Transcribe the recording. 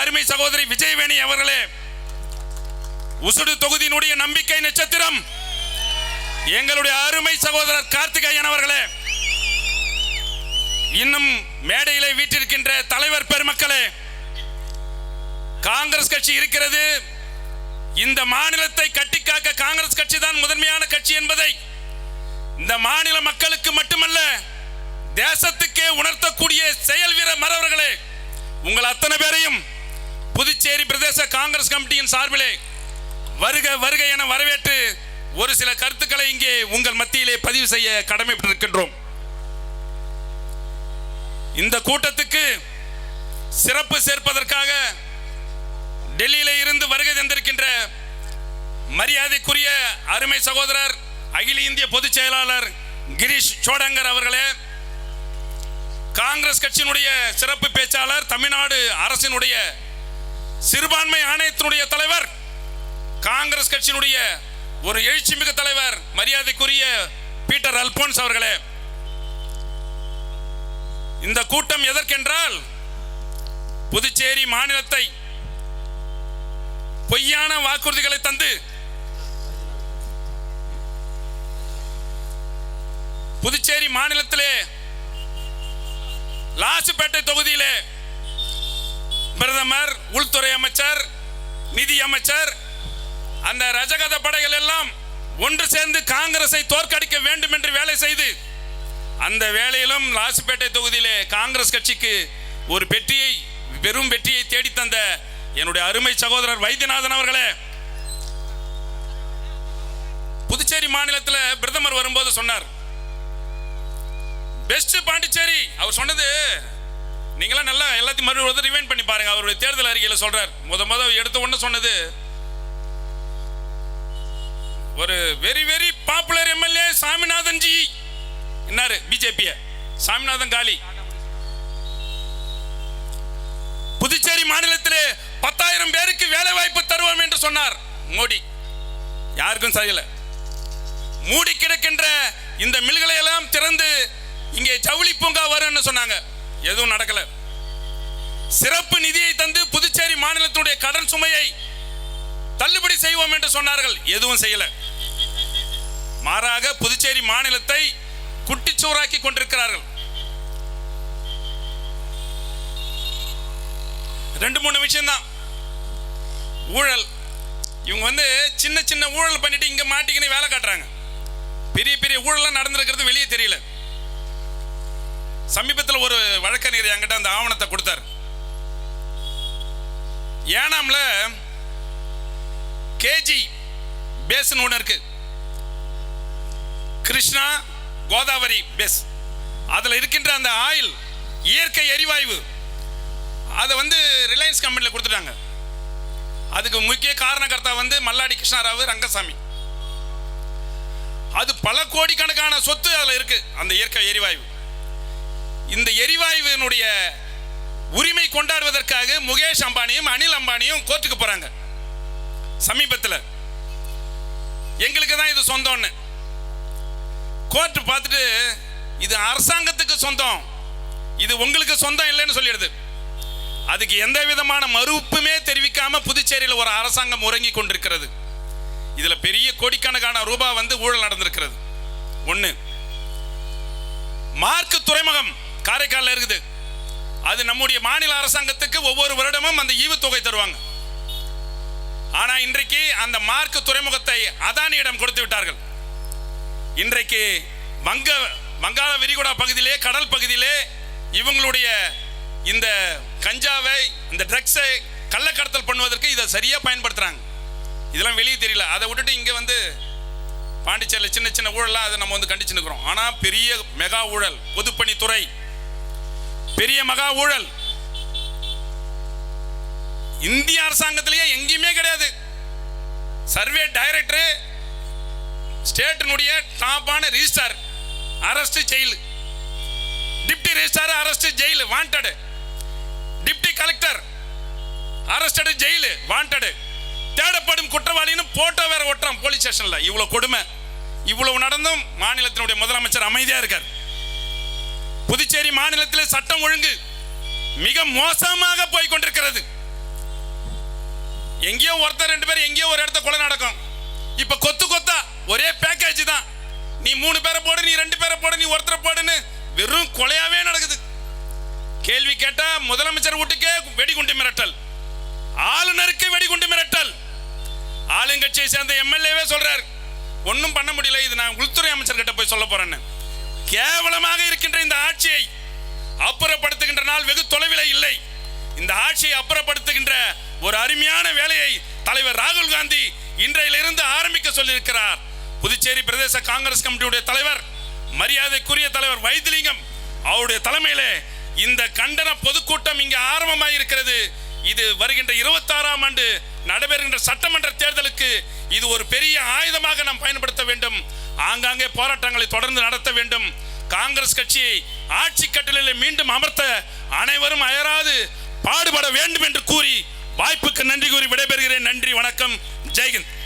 அருமை சகோதரி விஜயவேணி அவர்களே உசுடு தொகுதியினுடைய நம்பிக்கை நட்சத்திரம். எங்களுடைய அருமை சகோதரர் கார்த்திகேயன் அவர்களே இன்னும் மேடையிலே வீட்டிருக்கின்ற தலைவர் பெருமக்களே காங்கிரஸ் கட்சி இருக்கிறது. இந்த மாநிலத்தை கட்டிக்காக்க காங்கிரஸ் கட்சி தான் முதன்மையான கட்சி என்பதை இந்த மாநில மக்களுக்கு மட்டுமல்ல தேசத்துக்கே உணர்த்தக்கூடிய செயல் வீரர் மறவர்களே உங்கள் அத்தனை பேரையும் புதுச்சேரி பிரதேச காங்கிரஸ் கமிட்டியின் சார்பிலே வருக வருக என வரவேற்று ஒரு சில கருத்துக்களை இங்கே உங்கள் மத்தியிலே பதிவு செய்ய கடமைப்பட்டிருக்கின்றோம். இந்த கூட்டத்துக்கு சிறப்பு சேர்ப்பதற்காக டெல்லியில இருந்து வருகை தந்திருக்கின்ற மரியாதைக்குரிய அருமை சகோதரர் அகில இந்திய பொதுச் செயலாளர் கிரீஷ் சோடங்கர் அவர்களே காங்கிரஸ் கட்சியினுடைய சிறப்பு பேச்சாளர் தமிழ்நாடு அரசினுடைய சிறுபான்மை ஆணையத்தினுடைய தலைவர் காங்கிரஸ் கட்சியினுடைய ஒரு எழுச்சிமிகு தலைவர் மரியாதைக்குரிய பீட்டர் அல்போன்ஸ் அவர்களே. இந்த கூட்டம் எதற்கென்றால் புதுச்சேரி மாநிலத்தை பொய்யான வாக்குறுதிகளை தந்து புதுச்சேரி மாநிலத்திலே லாசுப்பேட்டை தொகுதியிலே பிரதமர் உள்துறை அமைச்சர் நிதி அமைச்சர் அந்த ரஜகத படைகள் எல்லாம் ஒன்று சேர்ந்து காங்கிரஸை தோற்கடிக்க வேண்டும் என்று வேலை செய்து அந்த வேலையிலும் லாசுப்பேட்டை தொகுதியிலே காங்கிரஸ் கட்சிக்கு ஒரு வெற்றியை பெரும் வெற்றியை தேடி தந்த என்னுடைய அருமை சகோதரர் வைத்தியநாதன் அவர்களே புதுச்சேரி மாநிலத்தில் பிரதமர் வரும்போது சொன்னார். பெஸ்ட் பாண்டிச்சேரி அவர் சொன்னது நீங்களாம் நல்லா எல்லாத்தையும் மறுபடியும் ஒரு ரிவைண்ட் பண்ணி பாருங்க. அவருடைய தேர்தல் அறிக்கையில் சொல்றார். முத முத எடுத்த உடனே சொன்னது. ஒரு very very popular MLA Saminathan ji என்னாரு பிஜேபிய சாமிநாதன் காலி புதுச்சேரி மாநிலத்திலே பத்தாயிரம் பேருக்கு வேலை வாய்ப்பு தருவோம் என்று சொன்னார். மோடி. யாருக்கும் சரியில்லை. மூடி கிடக்கின்ற இந்த மில்களை எல்லாம் திறந்து இங்கே ஜவுளி பூங்கா வரும்னு சொன்னாங்க. எதுவும் நடக்கல. சிறப்பு நிதியை தந்து புதுச்சேரி மாநிலத்துடைய கடன் சுமையை தள்ளுபடி செய்வோம் என்று சொன்னார்கள். எதுவும் செய்யல. மாறாக புதுச்சேரி மாநிலத்தை குட்டிச்சோறாக்கி கொண்டிருக்கிறார்கள். ரெண்டு மூணு விஷயம்தான். ஊழல். இவங்க வந்து சின்ன சின்ன ஊழல் பண்ணிட்டு இங்க மாட்டிக்கின்னு வேலை காட்டுறாங்க. பெரிய பெரிய ஊழலாம் நடந்திருக்கிறது வெளியே தெரியல. சமீபத்தில் ஒரு வழக்கறிஞர் என்கிட்ட அந்த ஆவணத்தை கொடுத்தார். ஏனாமில் கேஜி பேஸ்னு ஒன்று இருக்கு. கிருஷ்ணா கோதாவரி பேஸ். அதில் இருக்கின்ற அந்த ஆயில் இயற்கை எரிவாயு அதை வந்து ரிலையன்ஸ் கம்பெனியில் கொடுத்துட்டாங்க. அதுக்கு முக்கிய காரணகர்த்தா வந்து மல்லாடி கிருஷ்ணாராவு ரங்கசாமி. அது பல கோடிக்கணக்கான சொத்து அதில் இருக்கு அந்த இயற்கை எரிவாயு. இந்த எரிவாயுவினுடைய உரிமை கொண்டாடுவதற்காக முகேஷ் அம்பானியும் அனில் அம்பானியும் கோர்ட்டுக்கு போறாங்க. சமீபத்தில். எங்களுக்கு தான் இது சொந்தம்னு. கோர்ட் பார்த்துட்டு இது அரசாங்கத்துக்கு சொந்தம். இது உங்களுக்கு சொந்தம் இல்லைன்னு சொல்லிடுது. அதுக்கு எந்த விதமான மறுப்புமே தெரிவிக்காம புதுச்சேரியில் ஒரு அரசாங்கம் உறங்கி கொண்டிருக்கிறது. இதில் பெரிய கோடிக்கணக்கான ரூபாய் வந்து ஊழல் நடந்திருக்கிறது. ஒன்று மார்க் துறைமுகம். காரைக்காலில் இருக்குது. அது நம்முடைய மாநில அரசாங்கத்துக்கு ஒவ்வொரு வருடமும் அந்த ஈவுத்தொகை தருவாங்க. ஆனால் இன்றைக்கு அந்த மார்க் துறைமுகத்தை அதானியிடம் கொடுத்து விட்டார்கள். இன்றைக்கு வங்க வங்காள விரிகுடா பகுதியிலே கடல் பகுதியிலே இவங்களுடைய இந்த கஞ்சாவை இந்த ட்ரக்ஸை கள்ளக்கடத்தல் பண்ணுவதற்கு இதை சரியாக பயன்படுத்துகிறாங்க இதெல்லாம் வெளியே தெரியல. அதை விட்டுட்டு இங்கே வந்து பாண்டிச்சேரியில் சின்ன சின்ன ஊழலாம் அதை நம்ம வந்து கண்டிச்சு நிற்கிறோம் ஆனால் பெரிய மெகா ஊழல் பொதுப்பணித்துறை பெரிய மகா ஊழல். இந்திய அரசாங்கத்திலேயே எங்கேயுமே கிடையாது. சர்வே டைரக்டர் ஸ்டேட்டினுடைய டாப்பான registrar arrest jail. Deputy registrar arrest jail wanted. Deputy collector arrested jail wanted. தேடப்படும் குற்றவாளின்னு போட்டோ வேற ஒட்டுறான் போலீஸ் ஸ்டேஷன்ல. இவ்வளவு கொடுமை. இவ்வளவு நடந்தும் மாநிலத்தினுடைய முதலமைச்சர் அமைதியா இருக்கார். புதுச்சேரி மாநிலத்தில் சட்டம் ஒழுங்கு மிக மோசமாக போய் கொண்டிருக்கிறது எங்கேயோ ஒருத்தர் ரெண்டு பேர் எங்கேயோ ஒரு இடத்த கொலை நடக்கும். இப்ப கொத்து கொத்தா ஒரே பேக்கேஜ் தான். நீ மூணு பேரை போடு நீ ரெண்டு பேரை போடு நீ ஒருத்தரை போடுன்னு வெறும் கொலையாவே நடக்குது. கேள்வி கேட்டா முதலமைச்சர் வீட்டுக்கே வெடிகுண்டு மிரட்டல். ஆளுநருக்கு வெடிகுண்டு மிரட்டல். ஆளுங்கட்சியை சேர்ந்த எம்எல்ஏவே சொல்றாரு. ஒன்றும் பண்ண முடியல இது நான் உள்துறை அமைச்சர்கிட்ட போய் சொல்ல போறேன்னு. கேவலமாக இருக்கின்ற இந்த ஆட்சியை அப்புறப்படுத்துகின்ற நாள் வெகு தொலைவில் இல்லை. இந்த ஆட்சியை அப்புறப்படுத்துகின்ற ஒரு அருமையான வேலையை தலைவர் ராகுல் காந்தி இன்றையிலிருந்து ஆரம்பிக்க சொல்லியிருக்கிறார். புதுச்சேரி பிரதேச காங்கிரஸ் கமிட்டியுடைய தலைவர் மரியாதைக்குரிய தலைவர் வைத்திலிங்கம் அவருடைய தலைமையிலே இந்த கண்டன பொதுக்கூட்டம் இங்கே ஆரம்பமாக இருக்கிறது இது வருகின்ற இருபத்தாறாம் ஆண்டு நடைபெறுகின்ற சட்டமன்ற தேர்தலுக்கு இது ஒரு பெரிய ஆயுதமாக நாம் பயன்படுத்த வேண்டும். ஆங்காங்கே போராட்டங்களை தொடர்ந்து நடத்த வேண்டும். காங்கிரஸ் கட்சியை ஆட்சி கட்டளையில் மீண்டும் அமர்த்த அனைவரும் அயராது பாடுபட வேண்டும் என்று கூறி வாய்ப்புக்கு நன்றி கூறி விடைபெறுகிறேன். நன்றி வணக்கம். ஜெய்ஹிந்த்.